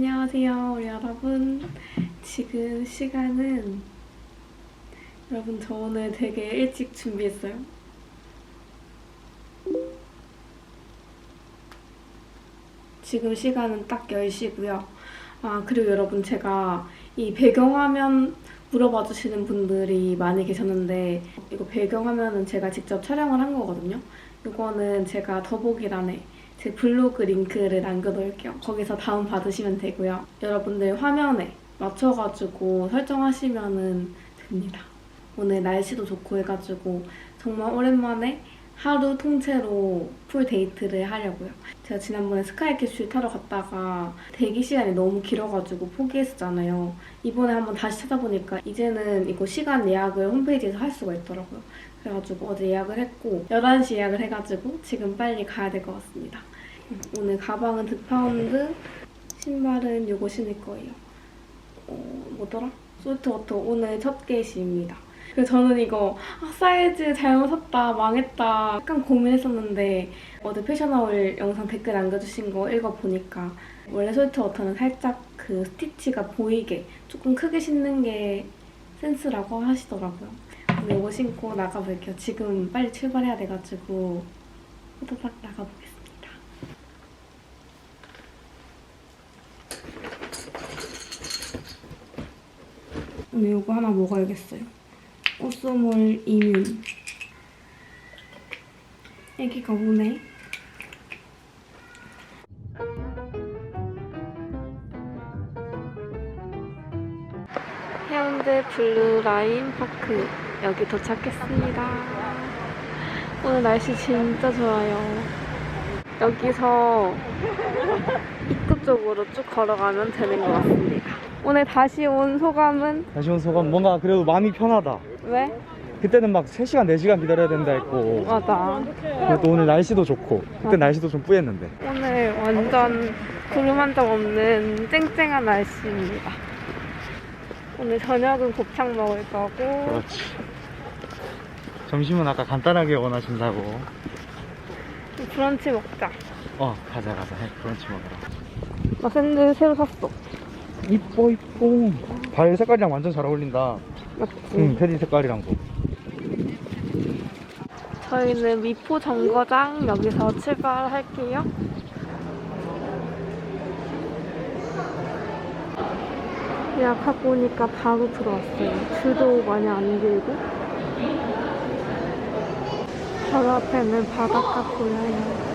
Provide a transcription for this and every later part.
안녕하세요, 우리 여러분. 지금 시간은 여러분 저 오늘 되게 일찍 준비했어요. 지금 시간은 딱 10시고요. 아, 그리고 여러분 제가 이 배경화면 물어봐 주시는 분들이 많이 계셨는데 이거 배경화면은 제가 직접 촬영을 한 거거든요. 이거는 제가 더보기란에 제 블로그 링크를 남겨놓을게요. 거기서 다운 받으시면 되고요. 여러분들 화면에 맞춰가지고 설정하시면 됩니다. 오늘 날씨도 좋고 해가지고 정말 오랜만에 하루 통째로 풀 데이트를 하려고요. 제가 지난번에 스카이캐슬 타러 갔다가 대기 시간이 너무 길어가지고 포기했었잖아요. 이번에 한번 다시 찾아보니까 이제는 이거 시간 예약을 홈페이지에서 할 수가 있더라고요. 그래가지고 어제 예약을 했고 11시 예약을 해가지고 지금 빨리 가야 될 것 같습니다. 음, 오늘 가방은 드파운드, 신발은 요거 신을 거예요. 어, 뭐더라? 솔트워터 오늘 첫 게시입니다. 그래서 저는 이거 아, 사이즈 잘못 샀다, 망했다 약간 고민했었는데 어제 패션아울 영상 댓글 남겨주신 거 읽어보니까 원래 솔트워터는 살짝 그 스티치가 보이게 조금 크게 신는 게 센스라고 하시더라고요. 오늘 이거 신고 나가볼게요. 지금 빨리 출발해야 돼가지고 후다닥 나가보겠습니다. 오늘 이거 하나 먹어야겠어요. 꽃소몰 이뮨. 애기가 오네. 해운대 블루라인 파크 여기 도착했습니다. 오늘 날씨 진짜 좋아요. 여기서 입구 쪽으로 쭉 걸어가면 되는 것 같습니다. 오늘 다시 온 소감은? 다시 온 소감 뭔가 그래도 마음이 편하다. 왜? 그때는 막 3시간 4시간 기다려야 된다 했고. 맞아. 그리고 또 오늘 날씨도 좋고. 그때 날씨도 좀 뿌였는데. 오늘 완전 구름 한 점 없는 쨍쨍한 날씨입니다. 오늘 저녁은 곱창 먹을 거고. 그렇지. 점심은 아까 간단하게 원하신다고. 브런치 먹자. 어 가자 가자. 해 브런치 먹으러. 나 샌들 새로 샀어. 이뻐 이뻐 발 색깔이랑 완전 잘 어울린다? 응 패디 색깔이랑도 저희는 미포 정거장 여기서 출발할게요. 예약하고 오니까 바로 들어왔어요. 줄도 많이 안 길고. 바로 앞에는 바닷가 보여요.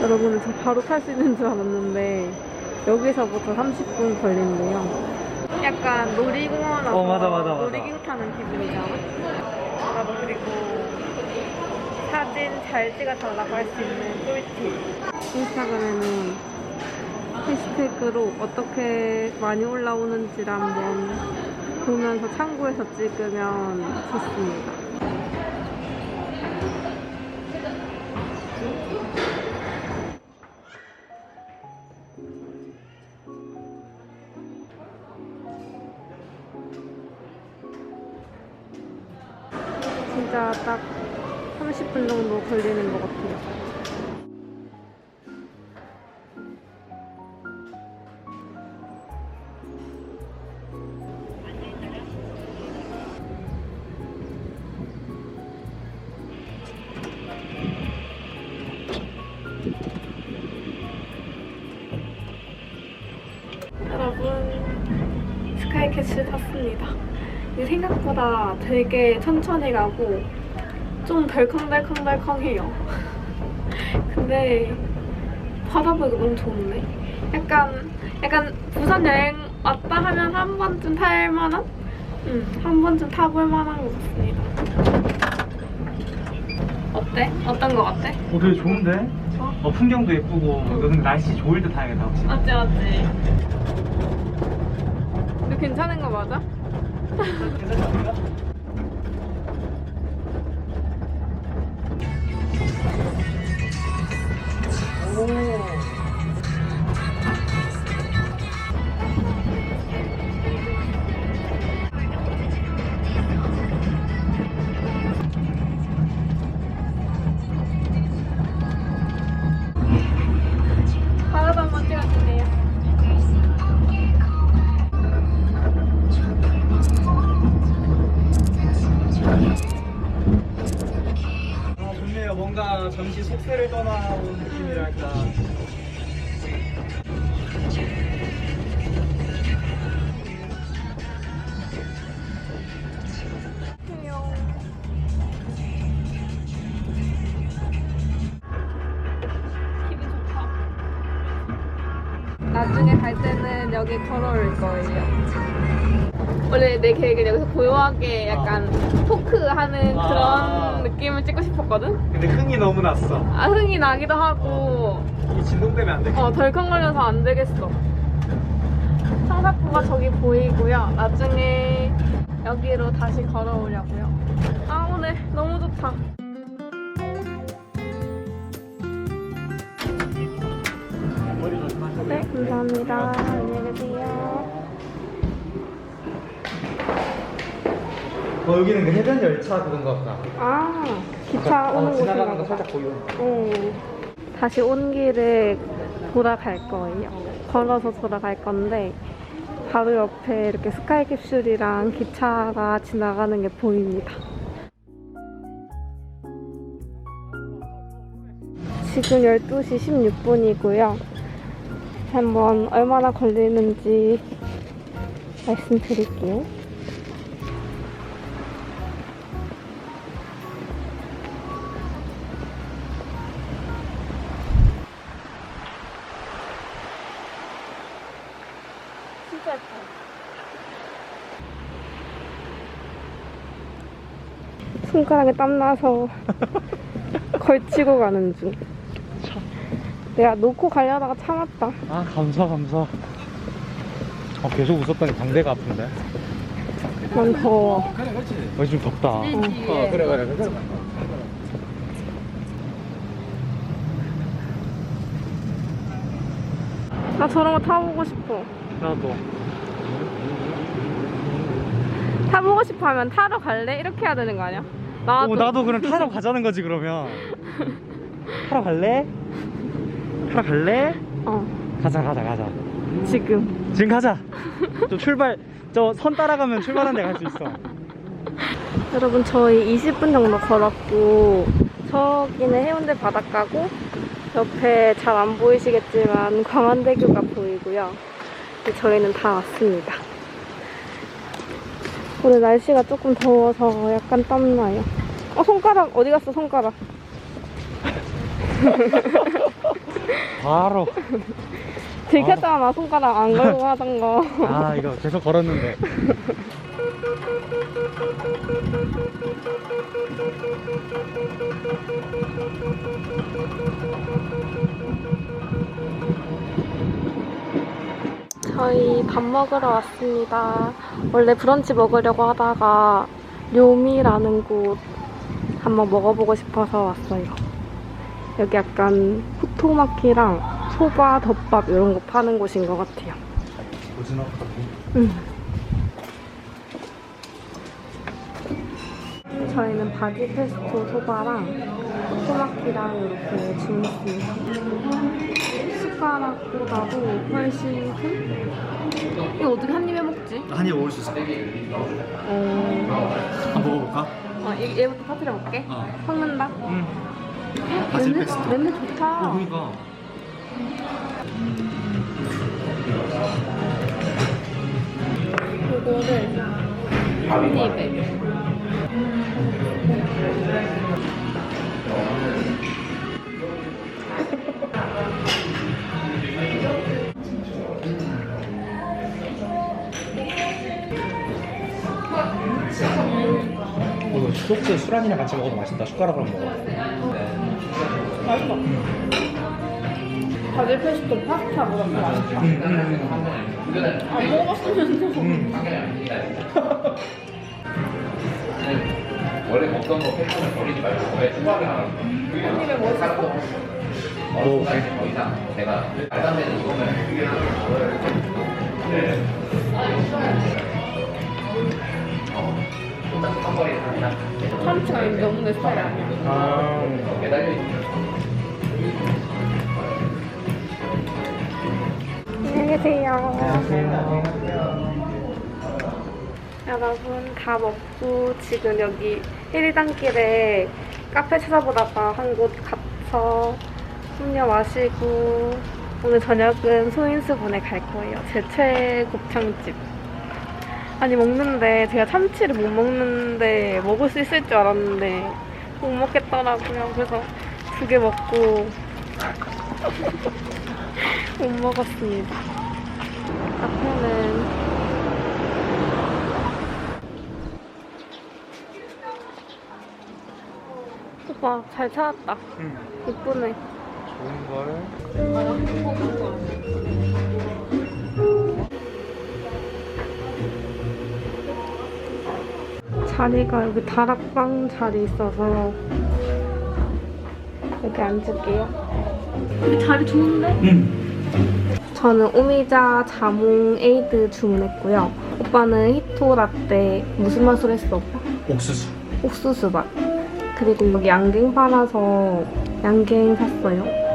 여러분, 저 바로 탈 수 있는 줄 알았는데, 여기서부터 30분 걸린대요. 약간 놀이공원 와서 어, 맞아, 맞아, 맞아. 놀이기구 타는 기분이잖아. 나도 그리고 사진 잘 찍어 달라고 할 수 있는 꿀팁. 인스타그램에는 해시태그로 어떻게 많이 올라오는지를 한번 보면서 참고해서 찍으면 좋습니다. 걸리는 것 같아요. 스카이캐슬 탔습니다. 생각보다 되게 천천히 가고 좀 덜컹덜컹덜컹해요. 근데 바다 보기가 너무 좋은데? 약간 약간 부산 여행 왔다 하면 한 번쯤 탈 만한? 응, 한 번쯤 타볼 만한 것 같습니다. 어때? 어떤 것 같아? 어 되게 좋은데? 좋아? 어 풍경도 예쁘고 근데 날씨 좋을 때 타야겠다 혹시 맞지 맞지. 근데 괜찮은 거 맞아? 한번 찍 스를 떠나온 느낌이랄까. 기분 좋다. 나중에 갈 때는 여기 걸어올 거예요. 원래 내 계획은 여기서 고요하게 약간 토크하는 아. 그런 느낌을 찍고 싶었거든? 근데 흥이 너무 났어. 아, 흥이 나기도 하고, 이 진동 때문에 안 돼. 어, 덜컹거려서 안 되겠어. 청사포가 저기 보이고요. 나중에 여기로 다시 걸어오려고요. 아, 오늘 너무 좋다. 네, 감사합니다. 안녕히 계세요. 어, 여기는 그 해변 열차 그건가 보다. 아, 기차 오는 어, 지나가는 곳인가 거 보다. 살짝 보여. 응. 다시 온 길을 돌아갈 거예요. 걸어서 돌아갈 건데 바로 옆에 이렇게 스카이 캡슐이랑 기차가 지나가는 게 보입니다. 지금 12시 16분이고요. 한번 얼마나 걸리는지 말씀드릴게요. 손가락에 땀나서 걸치고 가는 중. 내가 놓고 가려다가 참았다. 아, 감사, 감사. 어, 계속 웃었더니 광대가 아픈데. 난 더워. 어, 좀 덥다. 어. 그래, 그래, 그래. 나 저런 거 타보고 싶어. 나도. 타보고 싶어 하면 타러 갈래? 이렇게 해야 되는 거 아니야? 나도. 어, 나도 그럼 타러 가자는 거지, 그러면. 타러 갈래? 타러 갈래? 어, 가자, 가자, 가자. 지금. 지금 가자. 저 출발, 저 선 따라가면 출발한 데 갈 수 있어. 여러분, 저희 20분 정도 걸었고, 저기는 해운대 바닷가고, 옆에 잘 안 보이시겠지만, 광안대교가 보이고요. 이제 저희는 다 왔습니다. 오늘 날씨가 조금 더워서 약간 땀나요. 어, 손가락, 어디 갔어, 손가락? 바로. 들켰잖아, 손가락 안 걸고 하던 거. 아, 이거 계속 걸었는데. 저희 밥 먹으러 왔습니다. 원래 브런치 먹으려고 하다가 료미라는 곳 한번 먹어보고 싶어서 왔어요. 여기 약간 후토마키랑 소바, 덮밥 이런 거 파는 곳인 것 같아요. 오징어 음. 저희는 바지 페스토 소바랑 토마키랑 이렇게 주문했습니다. 숟가락보다도 훨씬 큰? 이거 어떻게 한 입에 먹지? 한입 먹을 수 있을 것 같아. 어, 한번 먹어볼까? 어 얘- 얘부터 터뜨려 볼게. 어. 섞는다. 응. 바질 냄새, 페스토. 냄새 좋다. 그러니까. 이거를 한 입에. 이거 소스 술안이랑 같이 먹어도 맛있다. 숟가락으로 먹어. 맛있어. 바질 페스토 파스타보다 더 맛있다. 안 먹었으면서. 원래 먹던 거 패턴을 버리지 말고 왜 추가를? 한 입에 멋있어. 어, 더 이상 내가 말도 안 되는 버리는 아니라 참치가 너무 내 스타일 아니야. 아. 안녕히 계세요. 여러분 다 먹고 지금 여기 1단 길에 카페 찾아보다가 한 곳 가서 음료 마시고 오늘 저녁은 소인수분에 갈 거예요. 제 최애 곱창집. 아니 먹는데 제가 참치를 못 먹는데 먹을 수 있을 줄 알았는데 못 먹겠더라고요. 그래서 두 개 먹고 못 먹었습니다. 앞에는 오빠 잘 찾았다. 응. 이쁘네. 좋은 걸. 자리가 여기 다락방 자리 있어서 여기 앉을게요. 여기 자리 좋은데? 응. 저는 오미자 자몽 에이드 주문했고요. 오빠는 히토 라떼 무슨 맛으로 했어 오빠? 옥수수. 옥수수 맛. 그리고 여기 양갱 팔아서 양갱 샀어요.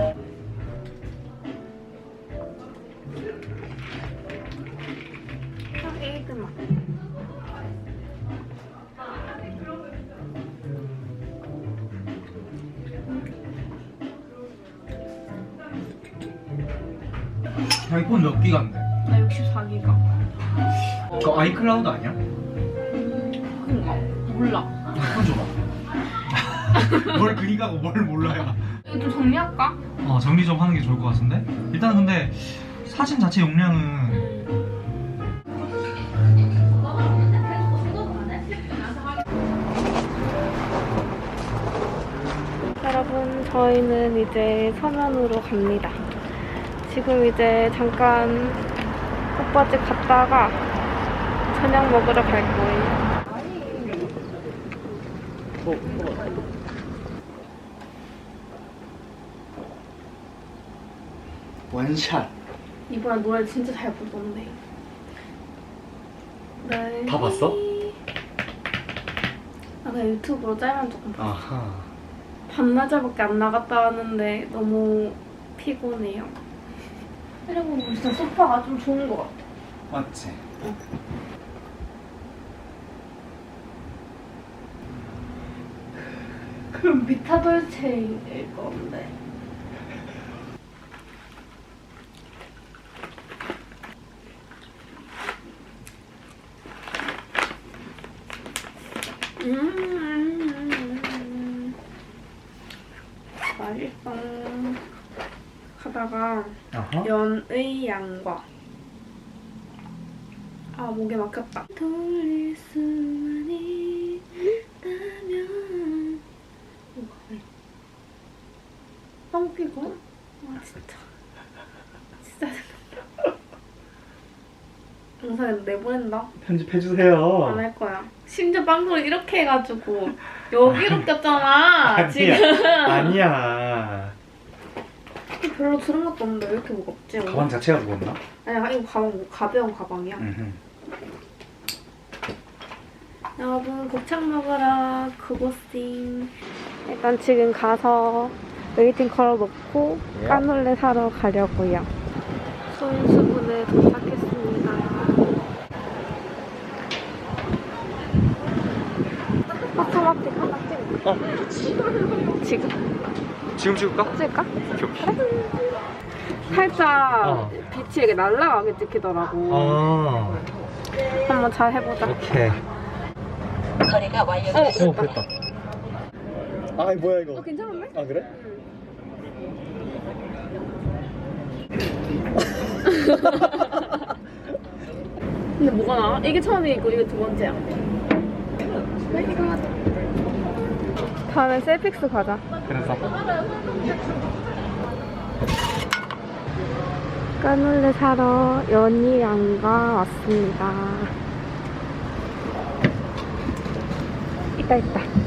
클라우드 아니야? 그런가? 몰라. 폰 줘봐. 뭘 그니까고 뭘 몰라요. 이거 좀 정리할까? 어 정리 좀 하는 게 좋을 것 같은데. 일단 근데 사진 자체 용량은 여러분, 저희는 이제 서면으로 갑니다. 지금 이제 잠깐 오빠 집 갔다가 저녁 먹으러 갈 거예요. 원샷. 이번에 노래 진짜 잘 부르던데. 네. 다 봤어? 아, 나 유튜브로 짤만 조금 봤어. 아하. 반나절밖에 안 나갔다 왔는데 너무 피곤해요. 그리고 진짜 소파가 좀 좋은 것 같아. 맞지. 그럼 미타돌체일 건데. 음, 맛있어. 아하. 연의 양과 아 목에 막혔다 돌릴 수만 있다면 빵 피고 와 진짜 진짜 생각나 영상에 내보낸다 편집해 주세요. 안 할 거야 심지어 빵구를 이렇게 해가지고 여기로 꼈잖아 지금 아니야. 별로 들은 것도 없는데 왜 이렇게 무겁지? 오늘? 가방 자체가 무겁나? 아니 이거 가방 뭐 가벼운 가방이야 응. 여러분 곱창 먹으러 그곳임 일단 지금 가서 웨이팅 걸어놓고 예. 까놀레 사러 가려고요 소인수분에 도착했습니다 파트마켓 어. 지금? 지금 찍을까? 찍을까? 오케이, 오케이. 살짝 어. 빛이 이렇게 날라가게 찍히더라고 아, 한번 잘 해보자 오케이. 거래가 완료됐습니다. 어, 어, 됐다. 아, 뭐야 이거? 어, 괜찮은데? 아, 그래? 근데 뭐가 나와? 이게 처음이고 이게 두 번째야. 이거 하자. 다음에 셀픽스 가자. 그래서. 까놀레 사러 연희양가 왔습니다. 있다. 육회 나왔습니다.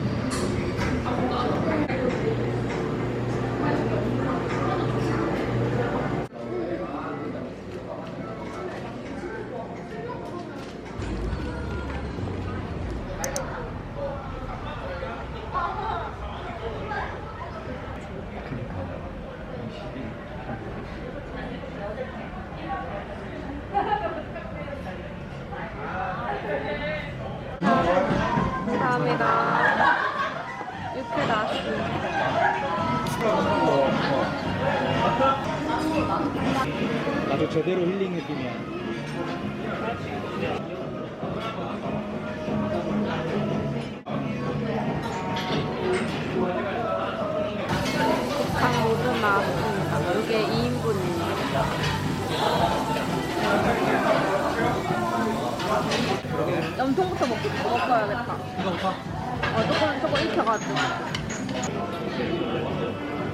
어, 조금, 조금 익혀가지고.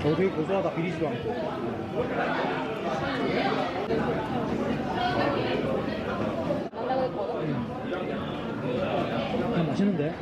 저 되게 고소하다 비리지도 않고. 그냥 맛있는데?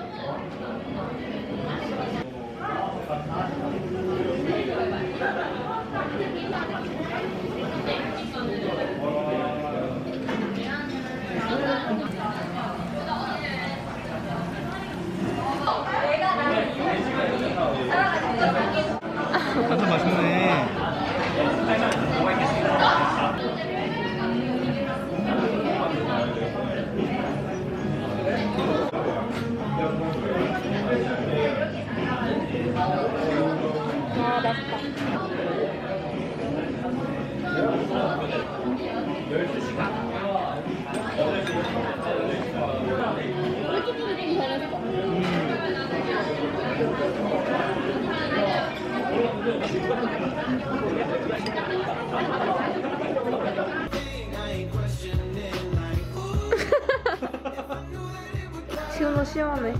시원해, 시원해.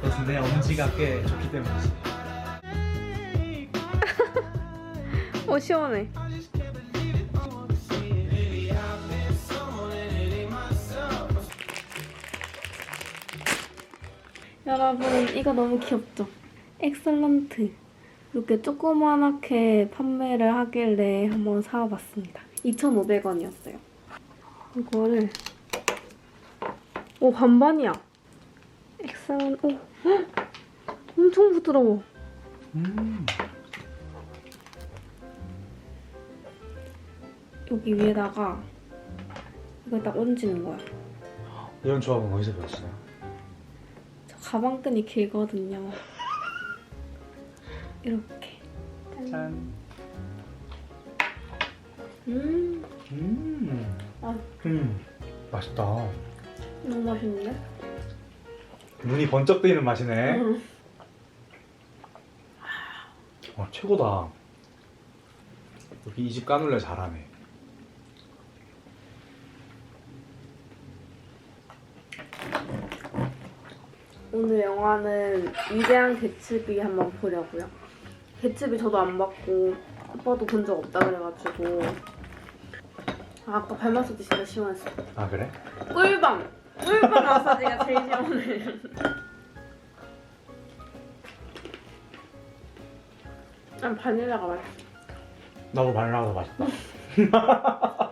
그래서 내 엄지가 꽤 좋기 때문이지. 어, 시원해. 여러분, 이거 너무 귀엽죠? 엑설런트. 이렇게 조그만하게 판매를 하길래 한번 사와봤습니다. 2,500원이었어요. 이거를. 오, 반반이야. 엑설런, 오. 헉! 엄청 부드러워. 음. 여기 위에다가 이걸 딱 얹는 거야. 이런 조합은 어디서 배웠어요? 저 가방끈이 길거든요. 이렇게. 짠. 음, 음. 아, 음. 맛있다. 너무 맛있는데? 눈이 번쩍 뜨이는 맛이네. 음. 와, 최고다. 여기 이 집 까눌레 잘하네. 오늘 영화는 위대한 개츠비 한번 보려고요. 개츠비 저도 안 봤고 오빠도 본 적 없다 그래가지고 아, 아까 발 마사지 진짜 시원했어. 아, 그래? 꿀밤! 꿀밤 마사지가 제일 시원해. 난 바닐라가 맛있어. 나도 바닐라가 더 맛있다.